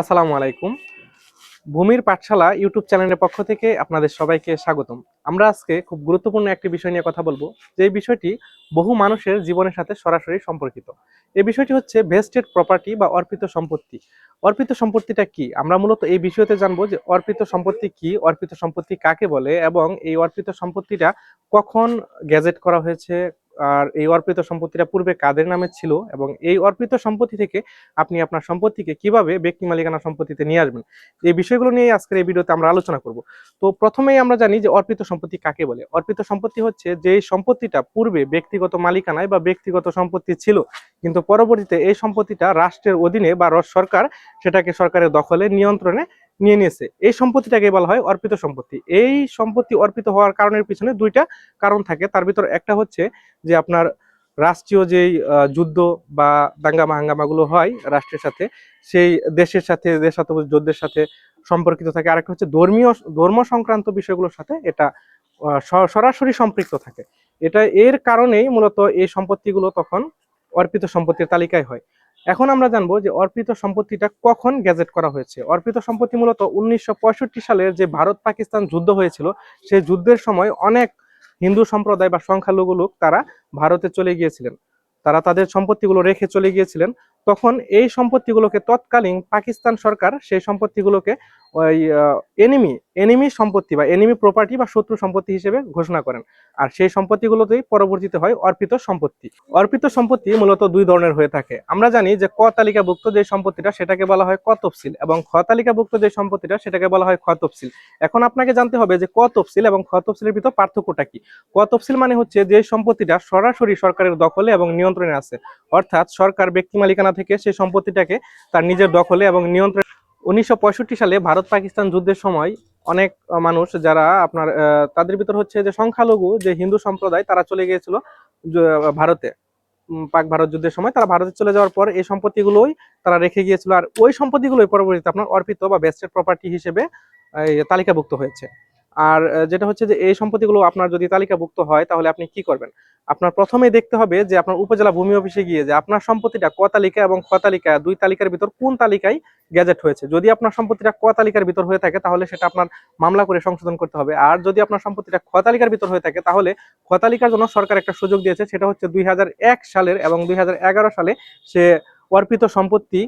আসসালামু আলাইকুম। ভূমির পাঠশালা ইউটিউব চ্যানেলের পক্ষ থেকে আপনাদের সবাইকে স্বাগতম। আমরা আজকে খুব গুরুত্বপূর্ণ একটি বিষয় নিয়ে কথা বলব, যে বিষয়টি বহু মানুষের জীবনের সাথে সরাসরি সম্পর্কিত। এই বিষয়টি হচ্ছে ভেস্টেড প্রপার্টি বা অর্পিত সম্পত্তি। অর্পিত সম্পত্তিটা কি? আমরা মূলত এই বিষয়তে জানব যে অর্পিত সম্পত্তি কি, অর্পিত সম্পত্তি কাকে বলে, এবং এই অর্পিত সম্পত্তিটা কখন গ্যাজেট করা হয়েছে আর এই অর্পিত সম্পত্তিটা পূর্বে কাদের নামে ছিল এবং এই অর্পিত সম্পত্তি থেকে আপনি আপনার সম্পত্তিকে কীভাবে ব্যক্তি মালিকানা সম্পত্তিতে নিয়ে আসবেন, এই বিষয়গুলো নিয়ে আজকের এই ভিডিওতে আমরা আলোচনা করব। তো প্রথমেই আমরা জানি যে অর্পিত সম্পত্তি কাকে বলে? অর্পিত সম্পত্তি হচ্ছে যে সম্পত্তিটা পূর্বে ব্যক্তিগত মালিকানায় বা ব্যক্তিগত সম্পত্তি ছিল, কিন্তু পরবর্তীতে এই সম্পত্তিটা রাষ্ট্রের অধীনে বা সরকার সেটাকে সরকারের দখলে, নিয়ন্ত্রণে নিয়ে নিয়েছে। এই সম্পত্তিটাকে বলা হয় অর্পিত সম্পত্তি। এই সম্পত্তি অর্পিত হওয়ার কারণের পিছনে দুইটা কারণ থাকে। তার ভিতর একটা হচ্ছে যে আপনার রাষ্ট্রীয় যেই যুদ্ধ বা দাঙ্গামা হাঙ্গামাগুলো হয় রাষ্ট্রের সাথে, সেই দেশের সাথে, দেশাত্মবোধ যুদ্ধের সাথে সম্পর্কিত থাকে। আরেকটা হচ্ছে ধর্মীয়, ধর্ম সংক্রান্ত বিষয়গুলোর সাথে এটা সরাসরি সম্পৃক্ত থাকে। এটা এর কারণেই মূলত এই সম্পত্তিগুলো তখন অর্পিত সম্পত্তির তালিকায় হয়। এখন আমরা জানব যে অর্পিত সম্পত্তিটা কখন গ্যাজেট করা হয়েছে। অর্পিত সম্পত্তি মূলত উনিশশো সালের যে ভারত পাকিস্তান যুদ্ধ হয়েছিল সেই যুদ্ধের সময় অনেক হিন্দু সম্প্রদায় বা সংখ্যালঘু লোক তারা ভারতে চলে গিয়েছিলেন। তারা তাদের সম্পত্তিগুলো রেখে চলে গিয়েছিলেন। তখন এই সম্পত্তিগুলোকে তৎকালীন পাকিস্তান সরকার সেই সম্পত্তিগুলোকে ওই এনিমি এনিমি সম্পত্তি বা এনিমি প্রপার্টি বা শত্রু সম্পত্তি হিসেবে ঘোষণা করেন। আর সেই সম্পত্তিগুলোতেই পরবর্তীতে হয় অর্পিত সম্পত্তি। অর্পিত সম্পত্তি মূলত দুই ধরনের হয়ে থাকে। আমরা জানি যে ক তালিকাভুক্ত যে সম্পত্তিটা সেটাকে বলা হয় ক তফসিল এবং খ তালিকাভুক্ত যে সম্পত্তিটা সেটাকে বলা হয় খ তফসিল। এখন আপনাকে জানতে হবে যে ক তফসিল এবং খ তফসিলের ভিতর পার্থক্যটা কি? ক তফসিল মানে হচ্ছে যে সম্পত্তিটা সরাসরি সরকারের দখলে এবং নিয়ন্ত্রণে আছে। অর্থাৎ সরকার ব্যক্তি মালিকানা থেকে সেই সম্পত্তিটাকে তার নিজের দখলে এবং নিয়ন্ত্রণ উনিশশো পঁয়ষট্টি সালে ভারত পাকিস্তান যুদ্ধের সময় অনেক মানুষ যারা আপনার তাদের ভিতর হচ্ছে যে সংখ্যালঘু যে হিন্দু সম্প্রদায়, তারা চলে গিয়েছিল ভারতে। পাক ভারত যুদ্ধের সময় তারা ভারতে চলে যাওয়ার পর এই সম্পত্তিগুলোই তারা রেখে গিয়েছিল। আর ওই সম্পত্তিগুলোই পরবর্তীতে আপনার অর্পিত বা বেস্টেড প্রপার্টি হিসেবে তালিকাভুক্ত হয়েছে। আর যেটা হচ্ছে যে এই সম্পত্তিগুলো আপনার যদি তালিকাভুক্ত হয়, তাহলে আপনি কি করবেন? আপনার প্রথমেই দেখতে হবে যে আপনার উপজেলা ভূমি অফিসে গিয়ে যে আপনার সম্পত্তিটা ক তালিকা এবং খ তালিকা, দুই তালিকার ভিতর কোন তালিকায় গ্যাজেট হয়েছে। যদি আপনার সম্পত্তিটা ক তালিকার ভিতর হয়ে থাকে, তাহলে সেটা আপনার মামলা করে সংশোধন করতে হবে। আর যদি আপনার সম্পত্তিটা খ তালিকার ভিতর হয়ে থাকে, তাহলে খ তালিকার জন্য সরকার একটা সুযোগ দিয়েছে, সেটা হচ্ছে দুই হাজার এক সালের এবং দুই হাজার এগারো সালে সে অর্পিত সম্পত্তি